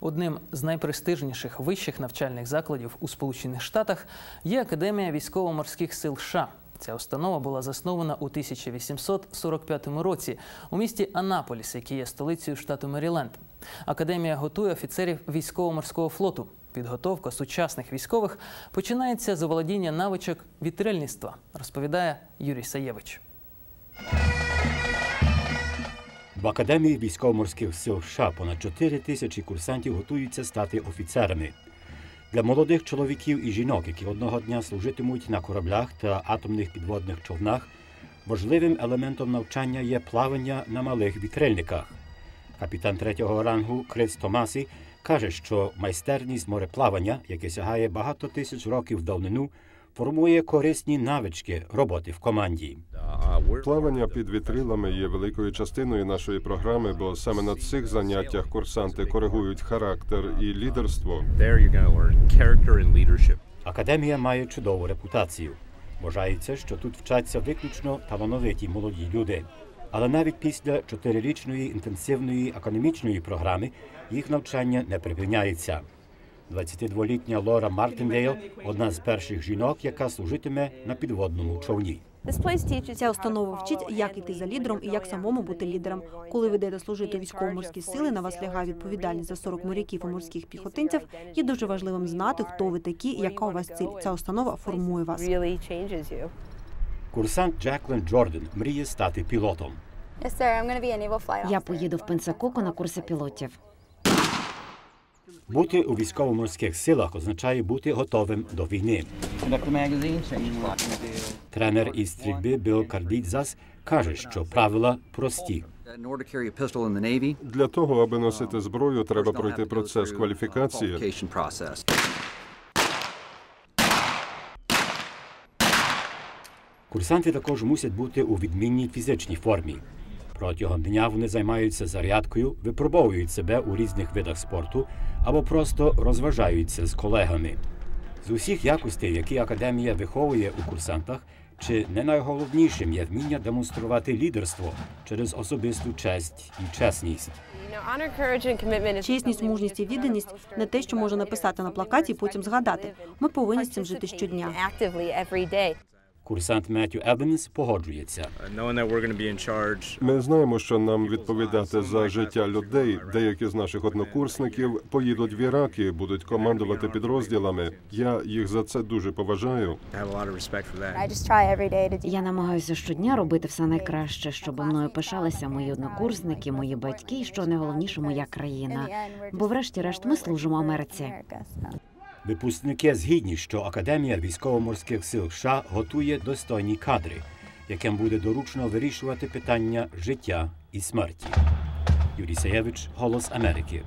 Одним з найпрестижніших вищих навчальних закладів у Сполучених Штатах є Академія військово-морських сил США. Ця установа була заснована у 1845 році у місті Анаполіс, який є столицею штату Меріленд. Академія готує офіцерів військово-морського флоту. Підготовка сучасних військових починається з оволодіння навичок вітрильництва, розповідає Юрій Саєвич. В Академії військово-морських сил США понад 4 тисячі курсантів готуються стати офіцерами. Для молодих чоловіків і жінок, які одного дня служитимуть на кораблях та атомних підводних човнах, важливим елементом навчання є плавання на малих вітрильниках. Капітан третього рангу Крис Томасі каже, що майстерність мореплавання, яке сягає багато тисяч років давнину, формує корисні навички роботи в команді. Плавання під вітрилами є великою частиною нашої програми, бо саме на цих заняттях курсанти коригують характер і лідерство. Академія має чудову репутацію. Вважається, що тут вчаться виключно талановиті молоді люди. Але навіть після чотирирічної інтенсивної академічної програми їх навчання не припиняється. 22-літня Лора Мартіндейл одна з перших жінок, яка служитиме на підводному човні. Ця установа вчить, як іти за лідером і як самому бути лідером. Коли ви йдете служити у військово-морські сили, на вас лягає відповідальність за 40 моряків і морських піхотинців. Є дуже важливим знати, хто ви такі і яка у вас ціль. Ця установа формує вас. Курсант Джеклин Джордан мріє стати пілотом. Я поїду в Пенсакоку на курси пілотів. Бути у військово-морських силах означає бути готовим до війни. Тренер із стрільби Біл Кардідзас каже, що правила прості. Для того, аби носити зброю, треба пройти процес кваліфікації. Курсанти також мусять бути у відмінній фізичній формі. Протягом дня вони займаються зарядкою, випробовують себе у різних видах спорту або просто розважаються з колегами. З усіх якостей, які академія виховує у курсантах, чи не найголовнішим є вміння демонструвати лідерство через особисту честь і чесність. Чесність, мужність і відданість не те, що можна написати на плакаті і потім згадати. Ми повинні з цим жити щодня. Курсант Меттю Евенс погоджується. Ми знаємо, що нам відповідати за життя людей. Деякі з наших однокурсників поїдуть в Ірак і будуть командувати підрозділами. Я їх за це дуже поважаю. Я намагаюся щодня робити все найкраще, щоб мною пишалися мої однокурсники, мої батьки, і що найголовніше, моя країна. Бо, врешті-решт, ми служимо Америці. Випускники згідні, що Академія військово-морських сил США готує достойні кадри, яким буде доручно вирішувати питання життя і смерті. Юрій Саєвич, Голос Америки.